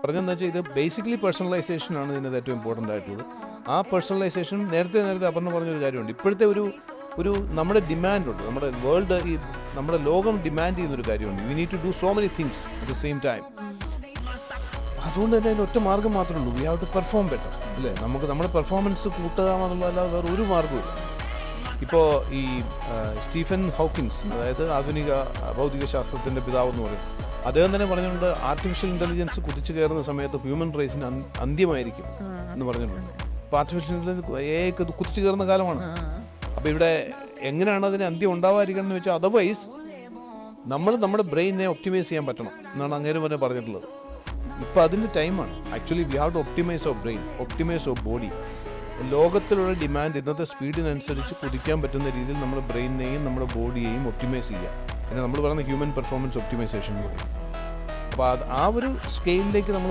പറഞ്ഞതെന്ന് വെച്ചാൽ ഇത് ബേസിക്കലി പേഴ്സണലൈസേഷൻ ആണ് ഇതിനകത്ത് ഏറ്റവും ഇമ്പോർട്ടന്റ് ആയിട്ടുള്ളത്. ആ പേഴ്സണലൈസേഷൻ നേരത്തെ നേരത്തെ അപർണ പറഞ്ഞൊരു കാര്യമുണ്ട്. ഇപ്പോഴത്തെ ഒരു ഒരു നമ്മുടെ ഡിമാൻഡുണ്ട് നമ്മുടെ വേൾഡ് ഈ നമ്മുടെ ലോകം ഡിമാൻഡ് ചെയ്യുന്നൊരു കാര്യമുണ്ട്. We need to do so many things at the same time അതുകൊണ്ട് തന്നെ അതിന്റെ ഒറ്റ മാർഗം മാത്രമേ ഉള്ളൂ. We have to perform better അല്ലേ? നമുക്ക് നമ്മുടെ പെർഫോമൻസ് കൂട്ടുക എന്നുള്ളതല്ലാതെ വേറെ ഒരു മാർഗവും ഇപ്പോൾ ഈ സ്റ്റീഫൻ ഹോക്കിൻസ് അതായത് ആധുനിക ഭൗതിക ശാസ്ത്രത്തിന്റെ പിതാവ് എന്ന് പറയും. അദ്ദേഹം തന്നെ പറഞ്ഞിട്ടുണ്ട് ആർട്ടിഫിഷ്യൽ ഇന്റലിജൻസ് കുതിച്ചു കയറുന്ന സമയത്ത് ഹ്യൂമൻ റേസിന് അന്ത്യമായിരിക്കും എന്ന് പറഞ്ഞിട്ടുണ്ട്. അപ്പോൾ ആർട്ടിഫിഷ്യൽ ഇന്റലിജൻസ് കുതിച്ചു കയറുന്ന കാലമാണ്. അപ്പോൾ ഇവിടെ എങ്ങനെയാണ് അതിന് അന്ത്യം ഉണ്ടാവാതിരിക്കണം എന്ന് വെച്ചാൽ അതർവൈസ് നമ്മൾ നമ്മുടെ ബ്രെയിനെ ഒപ്റ്റിമൈസ് ചെയ്യാൻ പറ്റണം എന്നാണ് അങ്ങേര് തന്നെ പറഞ്ഞിട്ടുള്ളത്. ഇപ്പൊ അതിന്റെ ടൈമാണ്. Actually we have to optimise of brain optimise of body ലോകത്തിലുള്ള ഡിമാൻഡ് ഇന്നത്തെ സ്പീഡിനനുസരിച്ച് കുതിക്കാൻ പറ്റുന്ന രീതിയിൽ നമ്മുടെ ബ്രെയിനെയും നമ്മുടെ ബോഡിയെയും ഒപ്റ്റിമൈസ് ചെയ്യുക പിന്നെ നമ്മൾ പറയുന്ന ഹ്യൂമൻ പെർഫോമൻസ് ഒപ്റ്റിമൈസേഷൻ അപ്പോൾ അത് ആ ഒരു സ്കെയിലിലേക്ക് നമ്മൾ